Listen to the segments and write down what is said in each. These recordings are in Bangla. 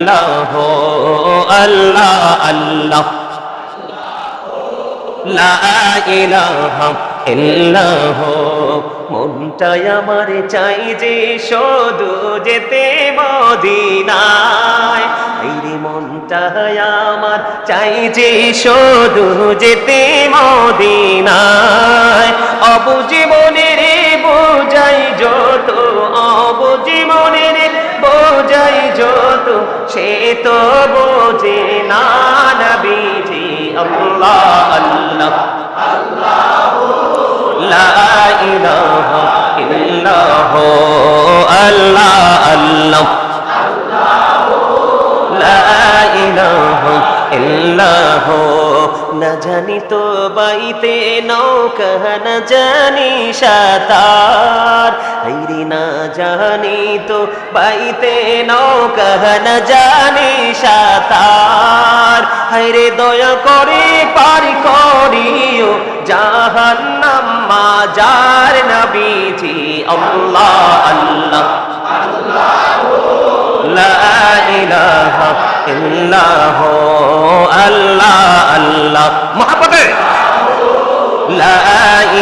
আল্লাহ আল্লাহ আল্লাহ লা ইলাহা ইল্লাহ মনটাই আমার চাই যে শুধু যেতে মদিনায় এই মনটাই আমার চাই যে শুধু যেতে মদিনায় অবুজীবনের বোঝাই যত সে তো বোঝে না নবীজি আল্লাহ আল্লাহ। লা ইলাহা ইল্লাহ, আল্লাহ আল্লাহ। লা ইলাহা ইল্লাহ। না জানি তো বাইতে নৌকা না জানি সাতার হাইরে না জানি তো বাইতে নৌকা না জানি সাতার হাইরে দয়া করে পারি করিও জাহান্নাম মাজার নবীজি আল্লাহ আল্লাহ لا إله إلا هو الله الله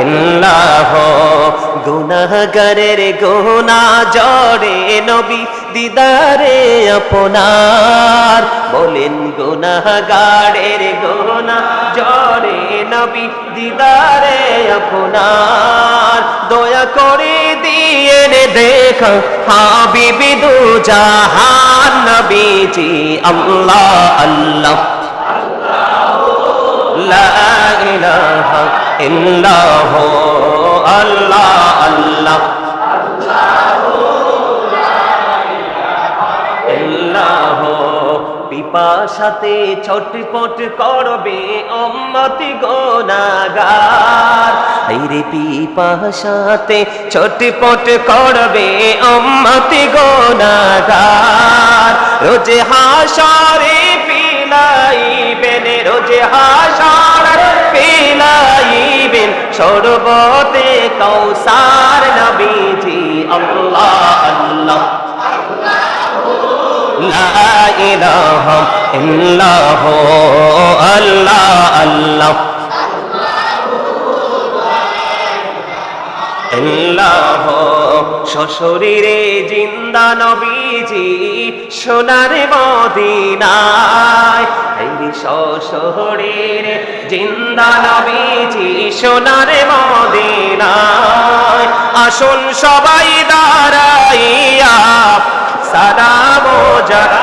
ইল্লাহ, গুনাহগারের গুনা জড়ে নবী দিদারে আপনার। বলেন, গুনাহগারের গুনা জড়ে নবী দিদারে আপনার। দয়া করে দিয়ে দেখ, হাবিবি দু জাহান, নবীজি, আল্লাহ আল্লাহ। লা ইলাহা ইল্লাহু আল্লাহ আল্লাহ। ছটপট করবে অম্মতি গোনাগার রে পিপাসাতে ছটপট করবে অম্মতি গোনাগার রোজ হাসারে পিলাইবেন রোজে হাসার পিলাইবেন সরবতে কৌসার নবীজি আল্লাহ আল্লাহ। লা ইলাহা ইল্লাহ আল্লাহ আল্লাহ। ইল্লাহ শ্বশুরে জিন্দা নবীজি, সোনার মদিনায়। শ্বশুরের জিন্দা নবীজি, সোনার মদিনায়। আসুন সবাই দাঁড়াইয়া সালাম জানা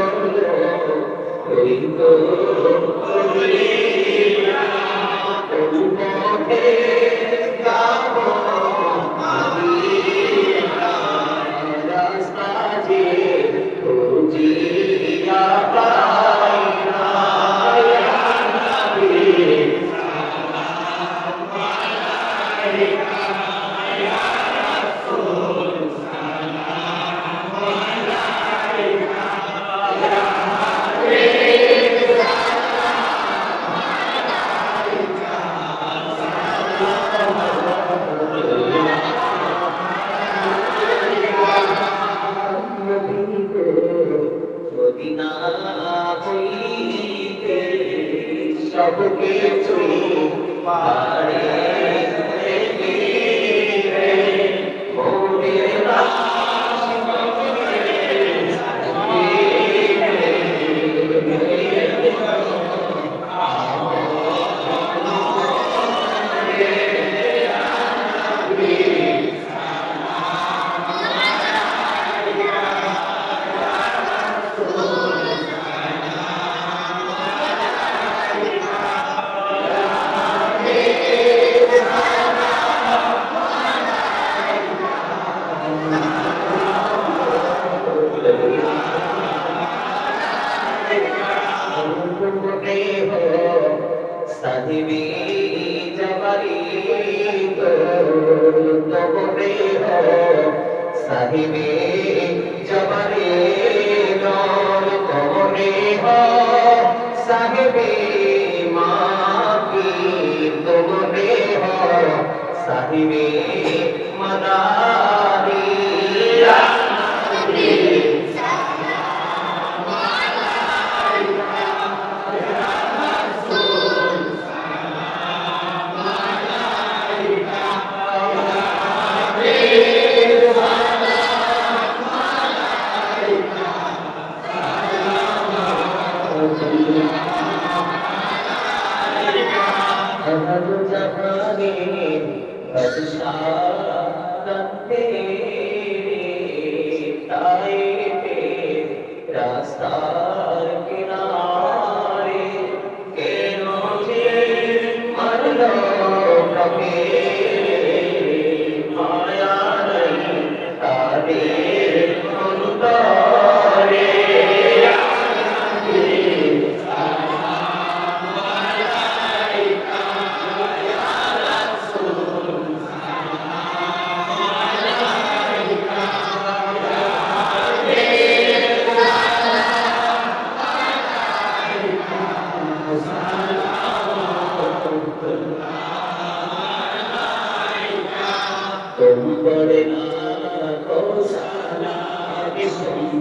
Oh, সব কিছু পারে চাহিবে জবানে নর কমনে হ। সাহেবে মাকি তোমনে হ। সাহেবে মাদার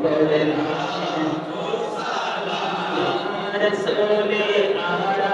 করলেন রসুলে আরা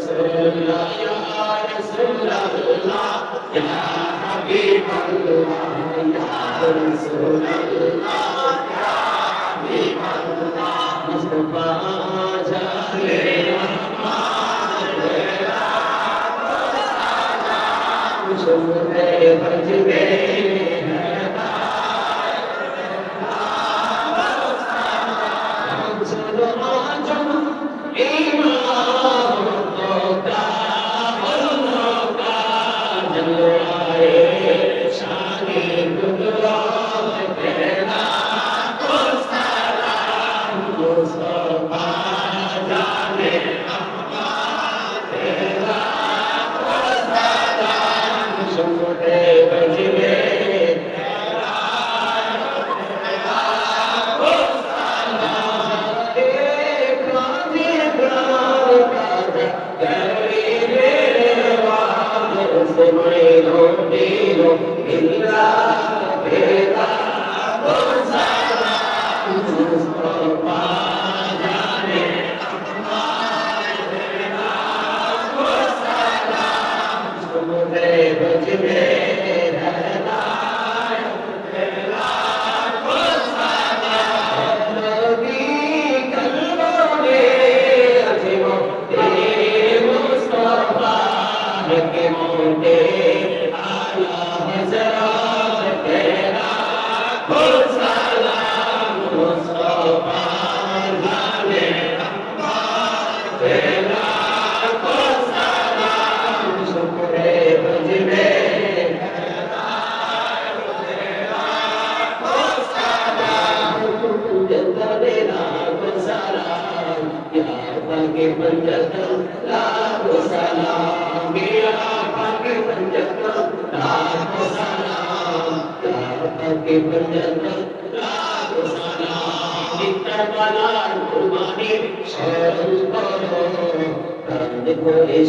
রসুল্লাহ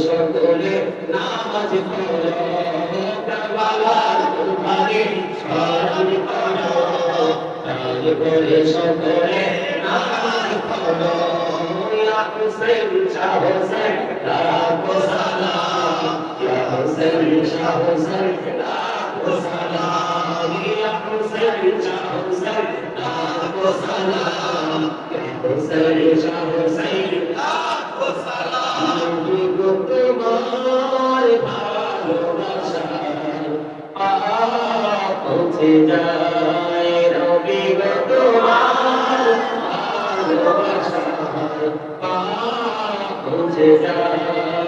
সকলে নামাজ পড়ো কারবালার কুরবানি স্মরণ করো তাল করে সকলে নামাজ পড়ো ইয়া হুসেন শাহ হুসেন লাখো সালাম ইয়া হুসেন শাহ হুসেন লাখো সালাম ইয়া হুসেন শাহ হুসেন লাখো সালাম ইয়া হুসেন শাহ হুসেন লাখো সালাম গো তোমার ভালোবাসা পৌঁছে যায় রবি গো তোমার ভালোবাসা পৌঁছে যায়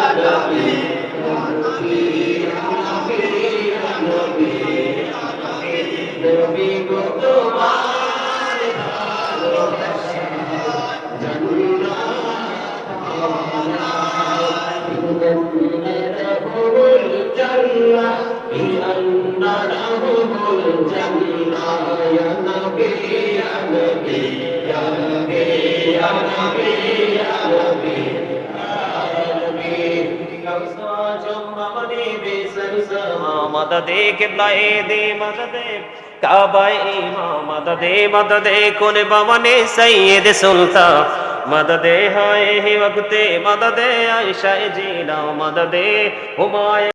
Amen. मददे किबलाए दे मददे काबाए इमाम मददे मददे कुन बवने सैयद सुल्तान? मददे हाय वक्ते मददे आयशा जीना मददे हुमायूं